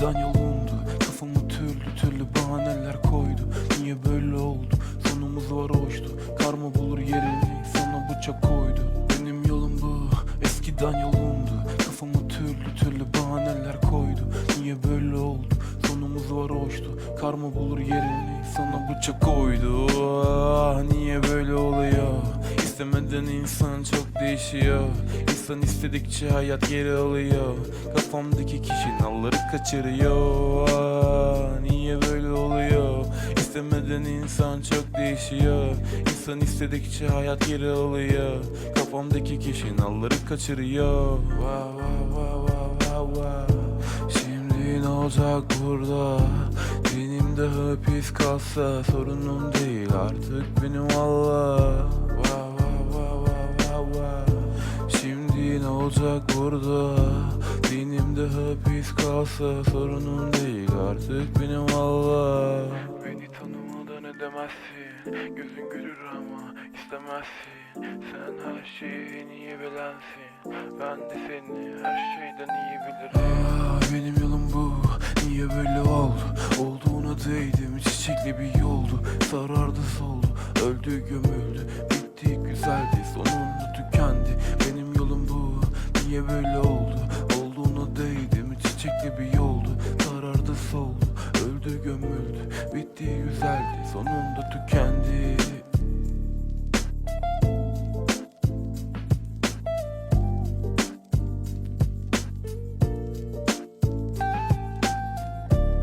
Birden yolundu Kafamı türlü türlü bahaneler koydu. Niye böyle oldu? Sonumuz var hoştu Karma bulur yerini Sana bıçak koydu. Benim yolum bu Eskiden yolumdu. Kafamı türlü türlü bahaneler koydu. Niye böyle oldu? Sonumuz var hoştu Karma bulur yerini Sana bıçak koydu. Ah, Niye böyle oluyor? İstemeden insan çok değişiyor. İnsan istedikçe hayat geri alıyor. Kafamdaki kişi nalları kaçırıyor. Ah, Niye böyle oluyor? İstemeden insan çok değişiyor. İnsan istedikçe hayat geri alıyor. Kafamdaki kişi nalları kaçırıyor. Wow wow wow wow wow Şimdi ne olacak burada? Benim de hapis kalsa sorunum değil. Artık benim valla Wow wow olacak burada Benim de hapis kalsa sorunum değil artık benim valla Beni tanımadan edemezsin Gözün görür ama istemezsin. Sen her şeyi en iyi bilensin? Ben de seni her şeyden iyi bilirim. Ah, Benim yolum bu. Niye böyle oldu? Olduğuna değdim. Çiçekli bir yoldu. Sarardı soldu. Öldü gömüldü. Bitti güzeldi. Sonunda tükendi Niye böyle oldu. Olduğuna değdim çiçekli bir yoldu. Sarardı soldu Öldü gömüldü. Bitti güzeldi. Sonunda tükendi